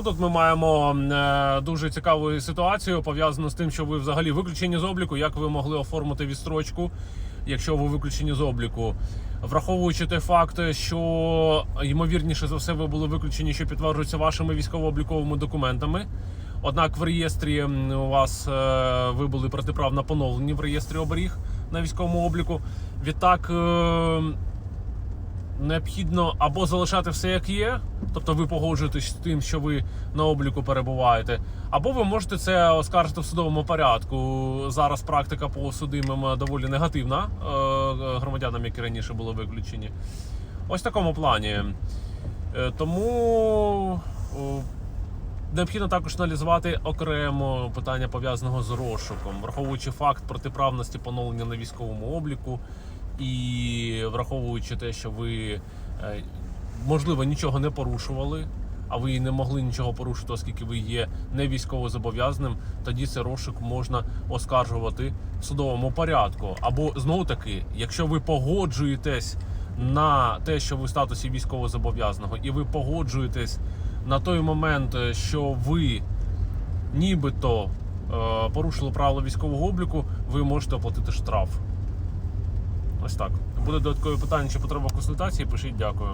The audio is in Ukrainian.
Ну, тут ми маємо е, дуже цікаву ситуацію пов'язану з тим, що ви взагалі виключені з обліку, як ви могли оформити відстрочку, якщо ви виключені з обліку. Враховуючи той факт, що ймовірніше за все ви були виключені, що підтверджується вашими військово-обліковими документами. Однак в реєстрі у вас е, ви були протиправно поновлені в реєстрі оберіг на військовому обліку. Відтак. Е, необхідно або залишати все як є, тобто ви погоджуєтесь з тим, що ви на обліку перебуваєте, або ви можете це оскаржити в судовому порядку. Зараз практика по судимим доволі негативна е, громадянам, які раніше були виключені. Ось в такому плані. Е, Тому необхідно також аналізувати окремо питання пов'язаного з розшуком, враховуючи факт протиправності поновлення на військовому обліку і враховуючи те, що ви е, можливо нічого не порушували. А ви не могли нічого порушити, оскільки ви є не військово зобов'язаним, тоді цей розшук можна оскаржувати в судовому порядку. Або знову таки, якщо ви погоджуєтесь на те, що ви в статусі військовозобов'язаного, і ви погоджуєтесь на той момент, е, що ви нібито е, порушили правила військового обліку, ви можете оплатити штраф. Ось так. Буде додаткові питання чи потреба консультації, пишіть дякую.